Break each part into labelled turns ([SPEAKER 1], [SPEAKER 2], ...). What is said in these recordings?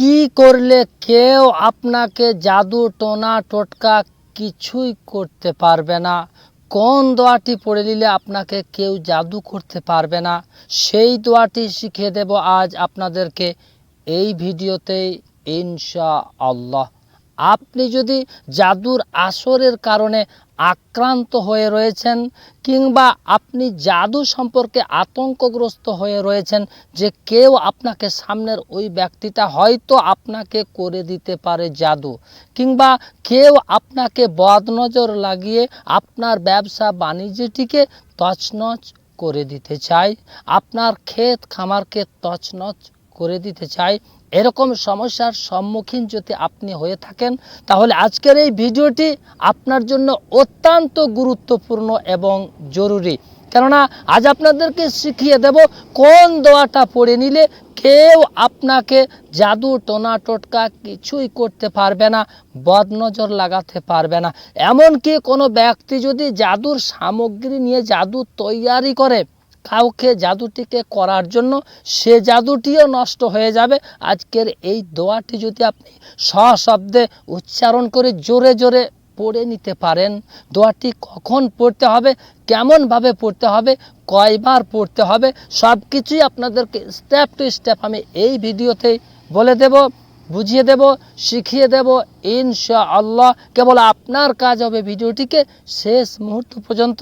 [SPEAKER 1] কি করলে কেউ আপনাকে জাদু টোনা টোটকা কিছুই করতে পারবে না? কোন দোয়াটি পড়ে নিলে আপনাকে কেউ জাদু করতে পারবে না? সেই দোয়াটি শিখিয়ে দেব আজ আপনাদেরকে এই ভিডিওতেই ইনশা আল্লাহ আপনি যদি জাদুর আসরের কারণে আক্রান্ত হয়ে রয়েছেন কিংবা আপনি জাদু সম্পর্কে আতঙ্কগ্রস্ত হয়ে রয়েছেন যে কেউ আপনাকে সামনের ওই ব্যক্তিটা হয়তো আপনাকে করে দিতে পারে জাদু, কিংবা কেউ আপনাকে বদনজর লাগিয়ে আপনার ব্যবসা বাণিজ্যটিকে তছনছ করে দিতে চায়, আপনার ক্ষেত খামারকে তছনছ করে দিতে চায় এরকম সমস্যার সম্মুখীন যদি আপনি হয়ে থাকেন, তাহলে আজকের এই ভিডিওটি আপনার জন্য অত্যন্ত গুরুত্বপূর্ণ এবং জরুরি। কেননা, আজ আপনাদেরকে শিখিয়ে দেব কোন দোয়াটা পড়ে নিলে কেউ আপনাকে জাদু টোনা টোটকা কিছুই করতে পারবে না, বদনজর লাগাতে পারবে না। এমনকি কোনো ব্যক্তি যদি জাদুর সামগ্রী নিয়ে জাদু তৈয়ারি করে কাউকে জাদুটিকে করার জন্য সে জাদুটিও নষ্ট হয়ে যাবে। আজকের এই দোয়াটি যদি আপনি সশব্দে উচ্চারণ করে জোরে জোরে পড়ে নিতে পারেন, দোয়াটি কখন পড়তে হবে, কেমনভাবে পড়তে হবে, কয়বার পড়তে হবে সব কিছুই আপনাদেরকে স্টেপ টু স্টেপ আমি এই ভিডিওতেই বলে দেব, বুঝিয়ে দেব, শিখিয়ে দেব। ইনশা আল্লাহ কেবল আপনার কাজ হবে ভিডিওটিকে শেষ মুহূর্ত পর্যন্ত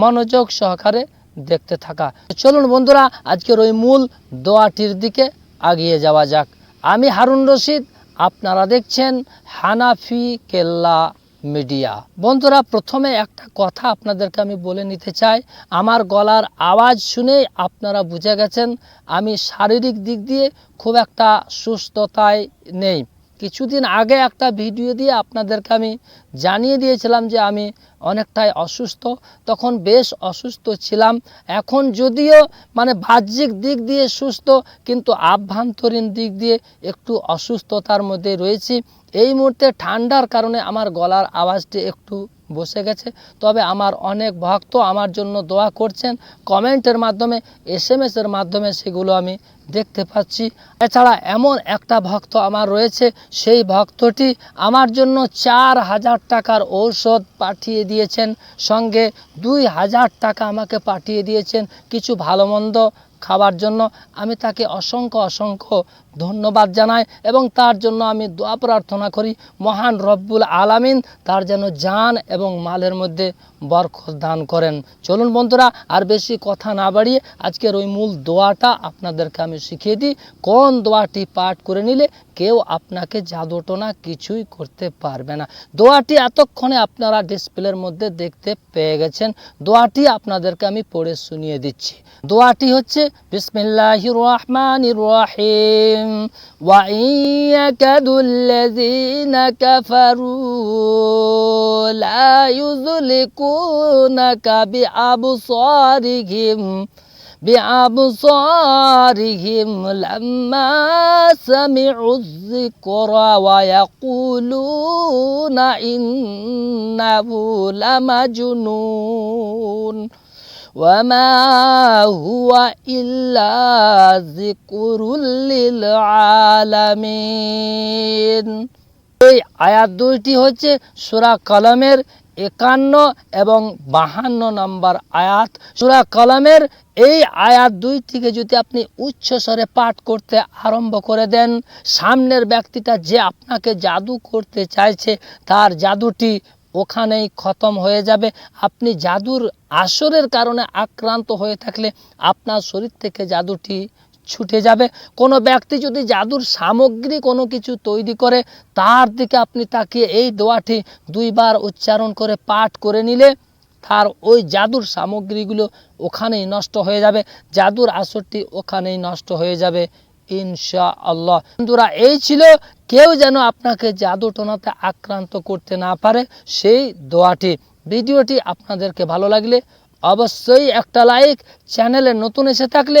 [SPEAKER 1] মনোযোগ সহকারে দেখতে থাকা। চলুন বন্ধুরা, আজকের ওই মূল দোয়াটির দিকে আগিয়ে যাওয়া যাক। আমি হারুন রশিদ, আপনারা দেখছেন হানাফি কেল্লা মিডিয়া। বন্ধুরা, প্রথমে একটা কথা আপনাদেরকে আমি বলে নিতে চাই। আমার গলার আওয়াজ শুনেই আপনারা বুঝে গেছেন, আমি শারীরিক দিক দিয়ে খুব একটা সুস্থতায় নেই। কিছুদিন আগে একটা ভিডিও দিয়ে আপনাদেরকে আমি জানিয়ে দিয়েছিলাম যে আমি অনেকটাই অসুস্থ, তখন বেশ অসুস্থ ছিলাম। এখন যদিও মানে বাহ্যিক দিক দিয়ে সুস্থ, কিন্তু আভ্যন্তরীণ দিক দিয়ে একটু অসুস্থতার মধ্যে রয়েছি। এই মুহূর্তে ঠান্ডার কারণে আমার গলার আওয়াজটি একটু বসে গেছে। তবে আমার অনেক ভক্ত আমার জন্য দোয়া করছেন। কমেন্টের মাধ্যমে এস এম এসের মাধ্যমে সেগুলো আমি দেখতে পাচ্ছি। এছাড়া এমন একটা ভক্ত আমার রয়েছে, সেই ভক্তটি আমার জন্য চার হাজার টাকার ঔষধ পাঠিয়ে দিয়েছেন। সঙ্গে দুই হাজার টাকা আমাকে পাঠিয়ে দিয়েছেন। কিছু ভালো মন্দ খাওয়ার জন্য আমি তাকে অসংখ্য অসংখ্য ধন্যবাদ জানাই এবং তার জন্য আমি দোয়া প্রার্থনা করি, মহান রব্বুল আলামিন তার যেন যান এবং মালের মধ্যে বরকত দান করেন। চলুন বন্ধুরা, আর বেশি কথা না বাড়িয়ে আজকের ওই মূল দোয়াটা আপনাদেরকে আমি শিখিয়ে দিই। কোন দোয়াটি পাঠ করে নিলে কেউ আপনাকে জাদুটোনা কিছুই করতে পারবে না দোয়াটি এতক্ষণে আপনারা ডিসপ্লের মধ্যে দেখতে পেয়ে গেছেন দোয়াটি আপনাদেরকে আমি পড়ে শুনিয়ে দিচ্ছি দোয়াটি হচ্ছে বিসমিল্লাহির রহমানির রহিম وإن يكد الذين كفروا لا يزلقونك بأبصارهم بأبصارهم لما سمعوا الذكر ويقولون إنه لمجنون وما هو إلا ذكر للعالمين এই আয়াত দুইটি হচ্ছে সুরা কলমের একান্ন এবং বাহান্ন নম্বর আয়াত। সুরা কলমের এই আয়াত দুই থেকে যদি আপনি উচ্চ স্বরে পাঠ করতে আরম্ভ করে দেন, সামনের ব্যক্তিটা যে আপনাকে জাদু করতে চাইছে, তার জাদুটি ওখানেই খতম হয়ে যাবে। আপনি জাদুর আসরের কারণে আক্রান্ত হয়ে থাকলে আপনার শরীর থেকে জাদুটি ছুটে যাবে। কোনো ব্যক্তি যদি জাদুর সামগ্রী কোনো কিছু তৈরি করে, তার দিকে আপনি তাকিয়ে এই দোয়াটি দুইবার উচ্চারণ করে পাঠ করে নিলে তার ওই জাদুর সামগ্রীগুলো ওখানেই নষ্ট হয়ে যাবে। জাদুর আসরটি ওখানেই নষ্ট হয়ে যাবে ইনশা আল্লাহ বন্ধুরা, এই ছিল, কেউ যেন আপনাকে জাদু টোনাতে আক্রান্ত করতে না পারে সেই দোয়াটি। ভিডিওটি আপনাদেরকে ভালো লাগলে অবশ্যই একটা লাইক, চ্যানেলে নতুন এসে থাকলে